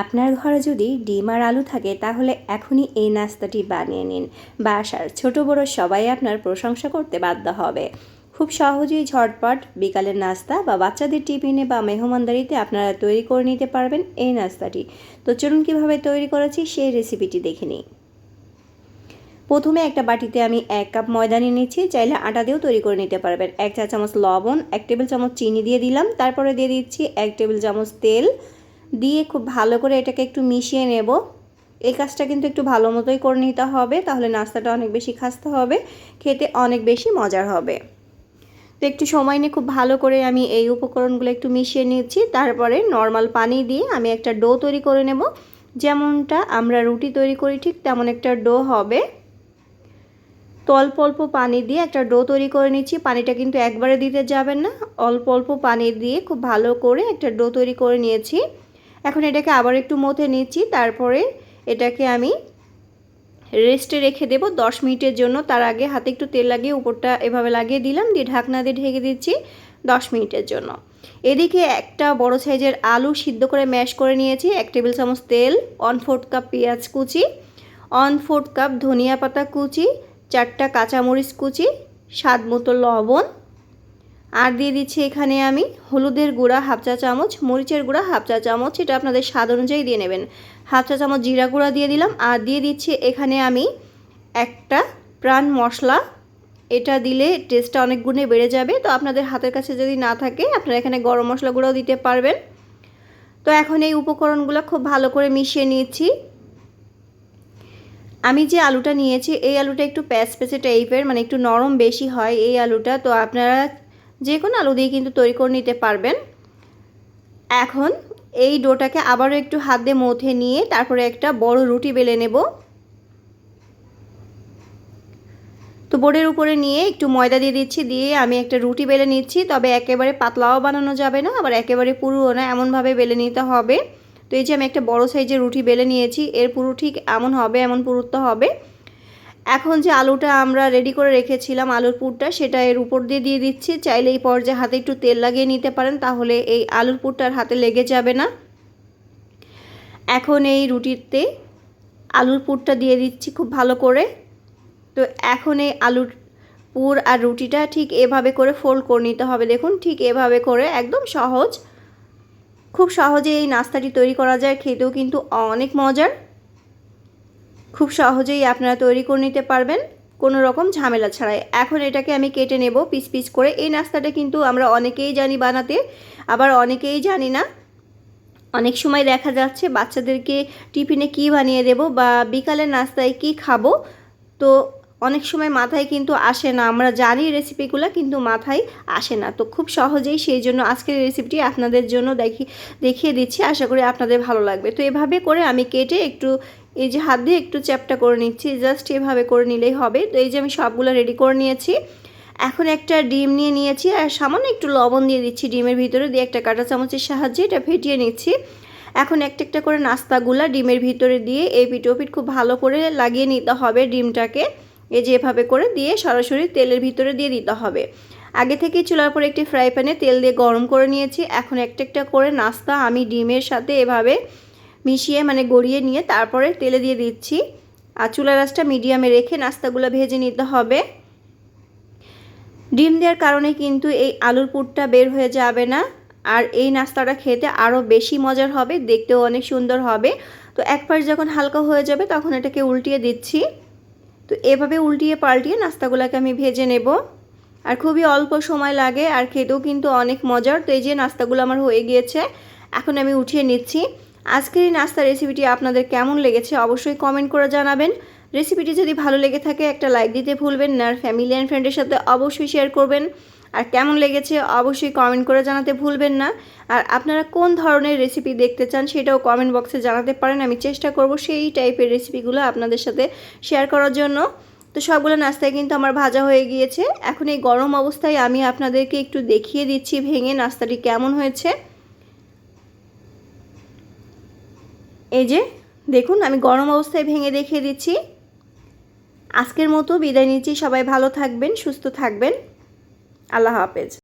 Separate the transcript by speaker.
Speaker 1: আপনার ঘরে যদি ডিম আর আলু থাকে, তাহলে এখনই এই নাস্তাটি বানিয়ে নিন। বাসার ছোট বড় সবাই আপনার প্রশংসা করতে বাধ্য হবে। খুব সহজেই ঝটপট বিকালের নাস্তা বা বাচ্চাদের টিফিনে বা মেহমানদারিতে আপনারা তৈরি করে নিতে পারবেন এই নাস্তাটি। তো চলুন কীভাবে তৈরি করেছি সেই রেসিপিটি দেখে নিই। প্রথমে একটা বাটিতে আমি এক কাপ ময়দা নিয়ে নিচ্ছি, চাইলে আটা দিয়েও তৈরি করে নিতে পারবেন। এক চা চামচ লবণ, এক টেবিল চামচ চিনি দিয়ে দিলাম। তারপরে দিয়ে দিচ্ছি এক টেবিল চামচ তেল দিয়ে খুব ভালো করে এটাকে একটু মিশিয়ে নেব। এই কাজটা কিন্তু একটু ভালো মতোই করে নিতে হবে, তাহলে নাস্তাটা অনেক বেশি খাসতে হবে, খেতে অনেক বেশি মজার হবে। তো একটু সময় নিয়ে খুব ভালো করে আমি এই উপকরণগুলো একটু মিশিয়ে নিচ্ছি তারপরে নর্মাল পানি দিয়ে আমি একটা ডো তৈরি করে নেব। যেমনটা আমরা রুটি তৈরি করি, ঠিক তেমন একটা ডো হবে। তো অল্প অল্প পানি দিয়ে একটা ডো তৈরি করে নিচ্ছি, পানিটা কিন্তু একবারে দিতে যাবেন না, অল্প অল্প পানি দিয়ে খুব ভালো করে একটা ডো তৈরি করে নিয়েছি। এখন এটাকে আবার একটু মথে নিচ্ছি, তারপরে এটাকে আমি রেস্টে রেখে দেব দশ মিনিটের জন্য। তার আগে হাতে একটু তেল লাগিয়ে উপরটা এভাবে লাগিয়ে দিলাম, দিয়ে ঢাকনা দিয়ে ঢেকে দিচ্ছি দশ মিনিটের জন্য। এদিকে একটা বড় সাইজের আলু সিদ্ধ করে ম্যাশ করে নিয়েছি, এক টেবিল চামচ তেল ওয়ান ফোর্থ কাপ পেঁয়াজ কুচি ওয়ান ফোর্থ কাপ ধনিয়া পাতা কুচি, চারটা কাঁচামরিচ কুচি, স্বাদ মতো লবণ আর দিয়ে দিচ্ছি এখানে আমি হলুদের গুঁড়া হাফ চা চামচ, মরিচের গুঁড়া হাফ চা চামচ, এটা আপনাদের স্বাদ অনুযায়ী দিয়ে নেবেন। হাফ চা চামচ জিরা গুঁড়া দিয়ে দিলাম আর দিয়ে দিচ্ছি এখানে আমি একটা প্রাণ মশলা। এটা দিলে টেস্টটা অনেক গুণে বেড়ে যাবে। তো আপনাদের হাতের কাছে যদি না থাকে, আপনারা এখানে গরম মশলা গুঁড়াও দিতে পারবেন। তো এখন এই উপকরণগুলো খুব ভালো করে মিশিয়ে নিয়েছি। আমি যে আলুটা নিয়েছি, এই আলুটা একটু প্যাচ প্যাচে টাইপের মানে একটু নরম বেশি হয় এই আলুটা। তো আপনারা যে কোনো আলু দিয়ে কিন্তু তৈরি করে নিতে পারবেন। এখন এই ডোটাকে আবারও একটু হাত দিয়ে মথে নিয়ে তারপরে একটা বড় রুটি বেলে নেব। তো বোর্ডের উপরে নিয়ে একটু ময়দা দিয়ে দিচ্ছি, দিয়ে আমি একটা রুটি বেলে নিচ্ছি। তবে একেবারে পাতলাও বানানো যাবে না, আবার একেবারে পুরুও না, এমনভাবে বেলে নিতে হবে। তো এই যে আমি একটা বড় সাইজের রুটি বেলে নিয়েছি, এর পুরো ঠিক এমন হবে, এমন পুরুত্ব হবে। এখন যে আলুটা আমরা রেডি করে রেখেছিলাম, আলুর পুরটা, সেটা এর উপর দিয়ে দিয়ে দিচ্ছি। চাইলে এই পর্যায়ে হাতে একটু তেল লাগিয়ে নিতে পারেন, তাহলে এই আলুর পুরটার হাতে লেগে যাবে না। এখন এই রুটিতে আলুর পুরটা দিয়ে দিচ্ছি খুব ভালো করে। তো এখন এই আলুর পুর আর রুটিটা ঠিক এভাবে করে ফোল্ড করে নিতে হবে। দেখুন, ঠিক এভাবে করে একদম সহজ। খুব সহজে এই নাস্তাটি তৈরি করা যায়, খেতেও কিন্তু অনেক মজার। খুব সহজেই আপনারা তৈরি করে নিতে পারবেন। কোনো রকম ঝামেলা ছাড়াই। এখন এটাকে আমি কেটে নেব পিস পিস করে। এই নাস্তাটা কিন্তু আমরা অনেকেই জানি বানাতে, আবার অনেকেই জানি না। অনেক সময় দেখা যাচ্ছে বাচ্চাদেরকে টিফিনে কি বানিয়ে দেব বা বিকালের নাস্তায় কি খাব। তো অনেক সময় মাথায় কিন্তু আসে না। আমরা জানি রেসিপিগুলো কিন্তু মাথায় আসে না। তো খুব সহজেই সেই জন্য আজকের রেসিপিটি আপনাদের জন্য দেখি, দেখিয়ে দিচ্ছি। আশা করি আপনাদের ভালো লাগবে। তো এভাবে করে আমি কেটে একটু এই যে হাত দিয়ে একটু চ্যাপটা করে নিচ্ছি জাস্ট এভাবে করে নিলেই হবে। তো এই যে আমি সবগুলো রেডি করে নিয়েছি। এখন একটা ডিম নিয়ে নিয়েছি আর সামান্য একটু লবণ দিয়ে দিচ্ছি ডিমের ভিতরে, দিয়ে একটা কাঁটা চামচের সাহায্যে এটা ফেটিয়ে নিচ্ছি। এখন একটা একটা করে নাস্তাগুলা ডিমের ভিতরে দিয়ে এই পিটোপিট খুব ভালো করে লাগিয়ে নিতে হবে ডিমটাকে। এই যে এভাবে করে দিয়ে সরাসরি তেলের ভিতরে দিয়ে দিতে হবে। আগে থেকে চুলার পরে একটি ফ্রাই প্যানে তেল দিয়ে গরম করে নিয়েছি। এখন একটা একটা করে নাস্তা আমি ডিমের সাথে এভাবে মিশিয়ে মানে গড়িয়ে নিয়ে তারপরে তেলে দিয়ে দিচ্ছি। আর চুলা রাসটা মিডিয়ামে রেখে নাস্তাগুলো ভেজে নিতে হবে। ডিম দেওয়ার কারণে কিন্তু এই আলুর পুরটা বের হয়ে যাবে না। আর এই নাস্তাটা খেতে আরও বেশি মজার হবে, দেখতেও অনেক সুন্দর হবে। তো এক পাশ যখন হালকা হয়ে যাবে তখন এটাকে উল্টিয়ে দিচ্ছি। তো এভাবে উল্টিয়ে পাল্টিয়ে নাস্তাগুলোকে আমি ভেজে নেব। আর খুবই অল্প সময় লাগে আর খেতেও কিন্তু অনেক মজার। তো এই যে নাস্তাগুলো আমার হয়ে গিয়েছে, এখন আমি উঠিয়ে নিচ্ছি। আজকের এই নাস্তা রেসিপিটি আপনাদের কেমন লেগেছে অবশ্যই কমেন্ট করে জানাবেন। রেসিপিটি যদি ভালো লেগে থাকে একটা লাইক দিতে ভুলবেন না, আর ফ্যামিলি অ্যান্ড ফ্রেন্ডের সাথে অবশ্যই শেয়ার করবেন। আর কেমন লেগেছে অবশ্যই কমেন্ট করে জানাতে ভুলবেন না। আর আপনারা কোন ধরনের রেসিপি দেখতে চান সেটাও কমেন্ট বক্সে জানাতে পারেন। আমি চেষ্টা করব সেই টাইপের রেসিপিগুলো আপনাদের সাথে শেয়ার করার জন্য। তো সবগুলো নাস্তায় কিন্তু আমার ভাজা হয়ে গিয়েছে। এখন এই গরম অবস্থায় আমি আপনাদেরকে একটু দেখিয়ে দিচ্ছি ভেঙে নাস্তাটি কেমন হয়েছে। এই যে, দেখুন, আমি গরম অবস্থায় ভেঙে দেখিয়ে দিচ্ছি। আজকের মতো বিদায় নিচ্ছি। সবাই ভালো থাকবেন, সুস্থ থাকবেন। আল্লাহ হাফেজ।